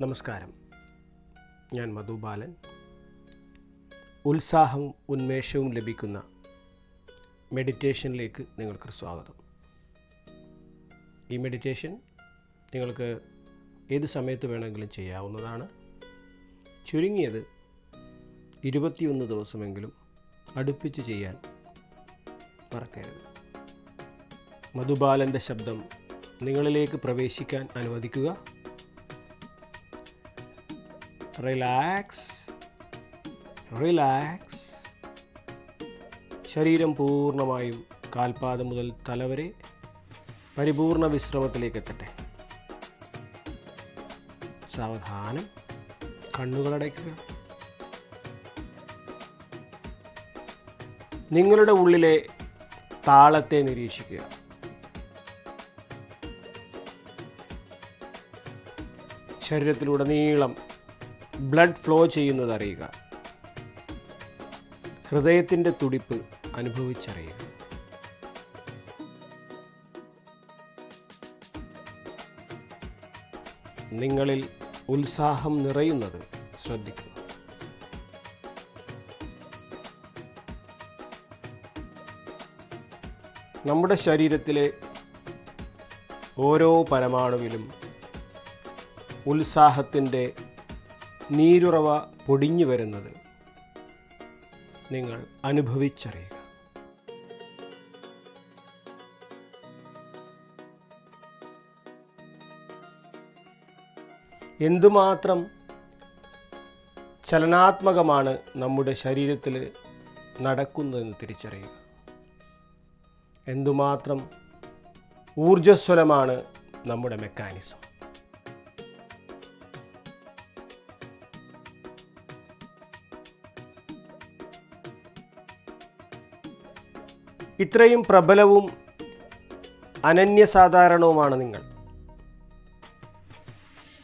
നമസ്കാരം. ഞാൻ മധുബാലൻ ഉത്സാഹവും ഉന്മേഷവും ലഭിക്കുന്ന മെഡിറ്റേഷനിലേക്ക് നിങ്ങൾക്ക് സ്വാഗതം. ഈ മെഡിറ്റേഷൻ നിങ്ങൾക്ക് ഏത് സമയത്ത് വേണമെങ്കിലും ചെയ്യാവുന്നതാണ്. ചുരുങ്ങിയത് ഇരുപത്തിയൊന്ന് ദിവസമെങ്കിലും അടുപ്പിച്ച് ചെയ്യാൻ മറക്കരുത്. മധുബാലന്റെ ശബ്ദം നിങ്ങളിലേക്ക് പ്രവേശിക്കാൻ അനുവദിക്കുക. റിലാക്സ് റിലാക്സ് ശരീരം പൂർണമായും കാൽപാദം മുതൽ തലവരെ പരിപൂർണ വിശ്രമത്തിലേക്ക് എത്തട്ടെ. സാവധാനം കണ്ണുകളടയ്ക്കുക. നിങ്ങളുടെ ഉള്ളിലെ താളത്തെ നിരീക്ഷിക്കുക. ശരീരത്തിലുടനീളം ബ്ലഡ് ഫ്ലോ ചെയ്യുന്നത് അറിയുക. ഹൃദയത്തിന്റെ തുടിപ്പ് അനുഭവിച്ചറിയുക. നിങ്ങളിൽ ഉത്സാഹം നിറയുന്നത് ശ്രദ്ധിക്കുക. നമ്മുടെ ശരീരത്തിലെ ഓരോ പരമാണുവിലും ഉത്സാഹത്തിന്റെ നീരുറവ പൊടിഞ്ഞു വരുന്നത് നിങ്ങൾ അനുഭവിച്ചറിയുക. എന്തുമാത്രം ചലനാത്മകമാണ് നമ്മുടെ ശരീരത്തിൽ നടക്കുന്നതെന്ന് തിരിച്ചറിയുക. എന്തുമാത്രം ഊർജസ്വലമാണ് നമ്മുടെ മെക്കാനിസം. ഇത്രയും പ്രബലവും അനന്യസാധാരണവുമാണ് നിങ്ങൾ.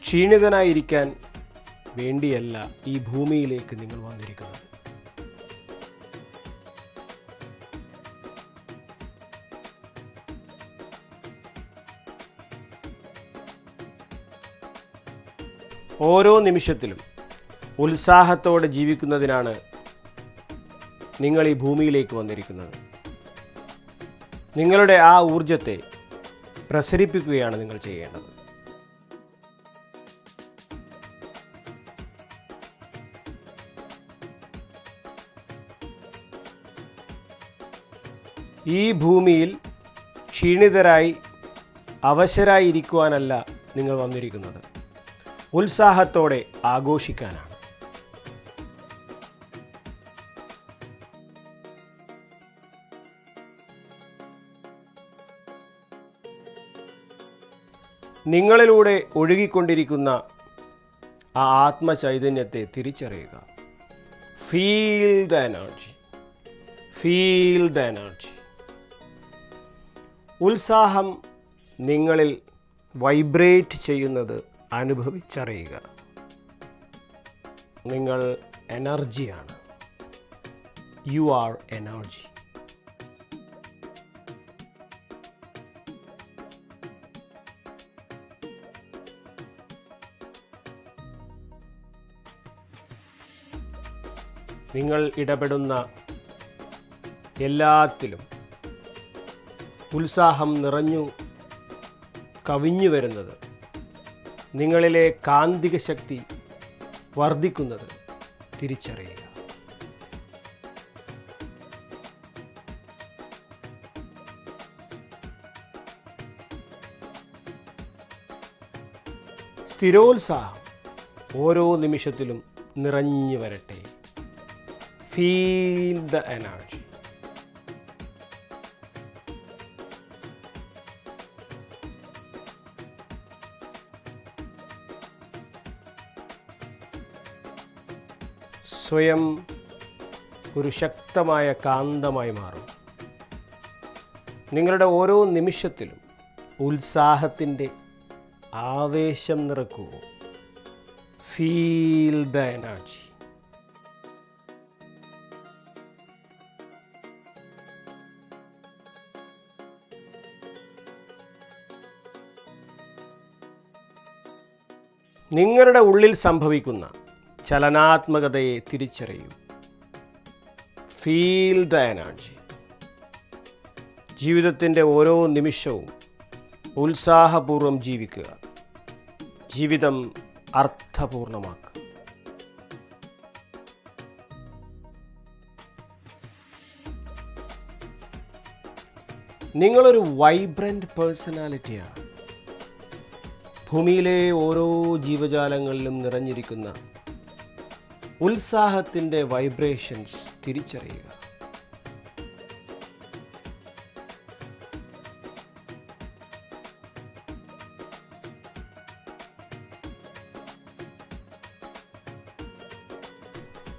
ക്ഷീണിതനായിരിക്കാൻ വേണ്ടിയല്ല ഈ ഭൂമിയിലേക്ക് നിങ്ങൾ വന്നിരിക്കുന്നത്. ഓരോ നിമിഷത്തിലും ഉത്സാഹത്തോടെ ജീവിക്കുന്നതിനാണ് നിങ്ങൾ ഈ ഭൂമിയിലേക്ക് വന്നിരിക്കുന്നത്. നിങ്ങളുടെ ആ ഊർജത്തെ പ്രസരിപ്പിക്കുകയാണ് നിങ്ങൾ ചെയ്യേണ്ടത്. ഈ ഭൂമിയിൽ ക്ഷീണിതരായി അവശരായി ഇരിക്കുവാനല്ല നിങ്ങൾ വന്നിരിക്കുന്നത്. ഉത്സാഹത്തോടെ ആഘോഷിക്കാനാണ്. നിങ്ങളിലൂടെ ഒഴുകിക്കൊണ്ടിരിക്കുന്ന ആ ആത്മചൈതന്യത്തെ തിരിച്ചറിയുക. Feel the energy feel the energy ഉത്സാഹം നിങ്ങളിൽ വൈബ്രേറ്റ് ചെയ്യുന്നത് അനുഭവിച്ചറിയുക. നിങ്ങൾ എനർജിയാണ് യു ആർ എനർജി നിങ്ങൾ ഇടപെടുന്ന എല്ലാത്തിലും ഉത്സാഹം നിറഞ്ഞു കവിഞ്ഞു വരുന്നത് നിങ്ങളിലെ കാന്തിക ശക്തി വർദ്ധിക്കുന്നത് തിരിച്ചറിയുക. സ്ഥിരോത്സാഹം ഓരോ നിമിഷത്തിലും നിറഞ്ഞു വരട്ടെ. ഫീൽ ദ എനർജി സ്വയം ഒരു ശക്തമായ കാന്തമായി മാറും. നിങ്ങളുടെ ഓരോ നിമിഷത്തിലും ഉത്സാഹത്തിന്റെ ആവേശം നിറക്കൂ ഫീൽ ദ എനർജി നിങ്ങളുടെ ഉള്ളിൽ സംഭവിക്കുന്ന ചലനാത്മകതയെ തിരിച്ചറിയൂ. ഫീൽ ദ എനർജി ജീവിതത്തിന്റെ ഓരോ നിമിഷവും ഉത്സാഹപൂർവം ജീവിക്കുക. ജീവിതം അർത്ഥപൂർണമാക്കുക. നിങ്ങളൊരു വൈബ്രന്റ് പേഴ്സണാലിറ്റിയാണ് ഭൂമിയിലെ ഓരോ ജീവജാലങ്ങളിലും നിറഞ്ഞിരിക്കുന്ന ഉത്സാഹത്തിന്റെ വൈബ്രേഷൻസ് തിരിച്ചറിയുക.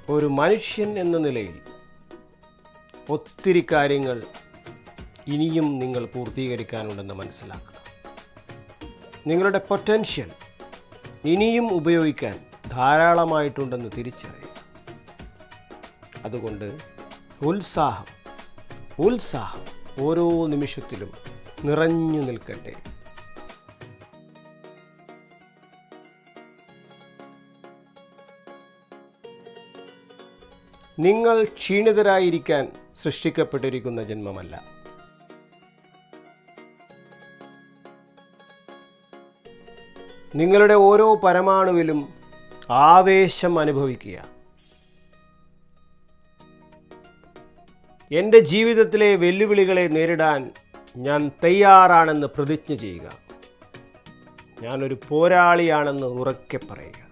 ഒരു മനുഷ്യൻ എന്ന നിലയിൽ ഒത്തിരി കാര്യങ്ങൾ ഇനിയും നിങ്ങൾ പൂർത്തീകരിക്കാനുണ്ടെന്ന് മനസ്സിലാക്കുക. നിങ്ങളുടെ പൊട്ടൻഷ്യൽ ഇനിയും ഉപയോഗിക്കാൻ ധാരാളമായിട്ടുണ്ടെന്ന് തിരിച്ചറിയും. അതുകൊണ്ട് ഉത്സാഹം ഉത്സാഹം ഓരോ നിമിഷത്തിലും നിറഞ്ഞു നിൽക്കട്ടെ. നിങ്ങൾ ക്ഷീണിതരായിരിക്കാൻ സൃഷ്ടിക്കപ്പെട്ടിരിക്കുന്ന ജന്മമല്ല. നിങ്ങളുടെ ഓരോ പരമാണുവിലും ആവേശം അനുഭവിക്കുക. എന്റെ ജീവിതത്തിലെ വെല്ലുവിളികളെ നേരിടാൻ ഞാൻ തയ്യാറാണെന്ന് പ്രതിജ്ഞ ചെയ്യുക. ഞാനൊരു പോരാളിയാണെന്ന് ഉറക്കെ പറയുക.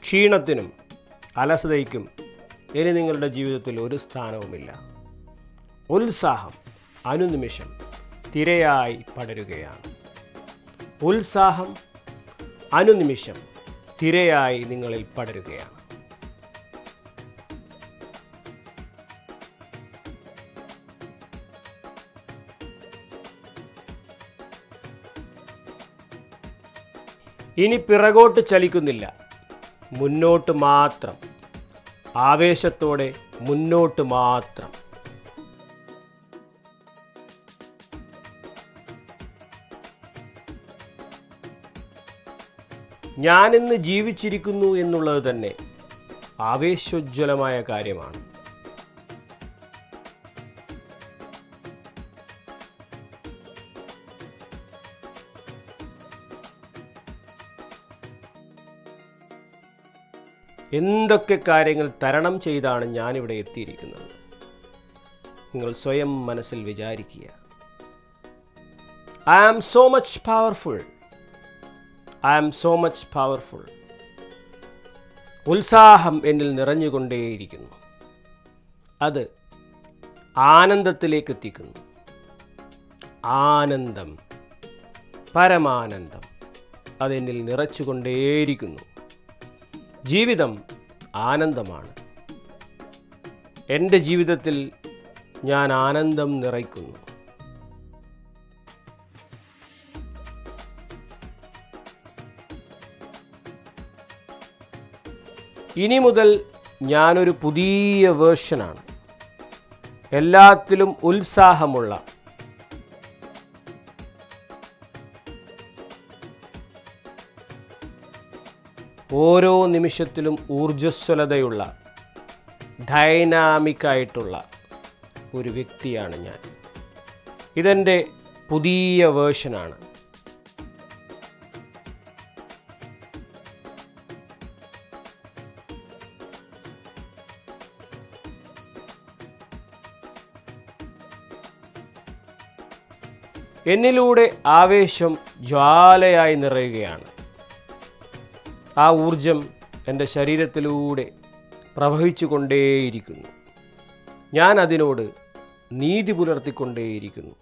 ക്ഷീണത്തിനും അലസതയ്ക്കും ഇനി നിങ്ങളുടെ ജീവിതത്തിൽ ഒരു സ്ഥാനവുമില്ല. ഉത്സാഹം അനുനിമിഷം തിരയായി പടരുകയാണ്. ഉത്സാഹം അനുനിമിഷം തിരയായി നിങ്ങളിൽ പടരുകയാണ്. ഇനി പിറകോട്ട് ചലിക്കുന്നില്ല. മുന്നോട്ട് മാത്രം. ആവേശത്തോടെ മുന്നോട്ട് മാത്രം. ഞാനിന്ന് ജീവിച്ചിരിക്കുന്നു എന്നുള്ളത് തന്നെ ആവേശോജ്വലമായ കാര്യമാണ്. എന്തൊക്കെ കാര്യങ്ങൾ തരണം ചെയ്താണ് ഞാനിവിടെ എത്തിയിരിക്കുന്നത്? നിങ്ങൾ സ്വയം മനസ്സിൽ വിചാരിക്കുക. I am so much powerful I am so much powerful ഉത്സാഹം എന്നിൽ നിറഞ്ഞുകൊണ്ടേയിരിക്കുന്നു. അത് ആനന്ദത്തിലേക്ക് എത്തിക്കുന്നു ആനന്ദം പരമാനന്ദം അതെന്നിൽ നിറച്ചുകൊണ്ടേയിരിക്കുന്നു. ജീവിതം ആനന്ദമാണ്. എന്റെ ജീവിതത്തിൽ ഞാൻ ആനന്ദം നിറയ്ക്കുന്നു. ഇനി മുതൽ ഞാനൊരു പുതിയ വേർഷനാണ്. എല്ലാത്തിലും ഉത്സാഹമുള്ള ഓരോ നിമിഷത്തിലും ഊർജസ്വലതയുള്ള ഡൈനാമിക്കായിട്ടുള്ള ഒരു വ്യക്തിയാണ് ഞാൻ. ഇതെന്റെ പുതിയ വേർഷനാണ്. എന്നിലൂടെ ആവേശം ജ്വാലയായി നിറയുകയാണ്. ആ ഊർജം എന്റെ ശരീരത്തിലൂടെ പ്രവഹിച്ചു കൊണ്ടേയിരിക്കുന്നു ഞാൻ അതിനോട് നീതി പുലർത്തിക്കൊണ്ടേയിരിക്കുന്നു.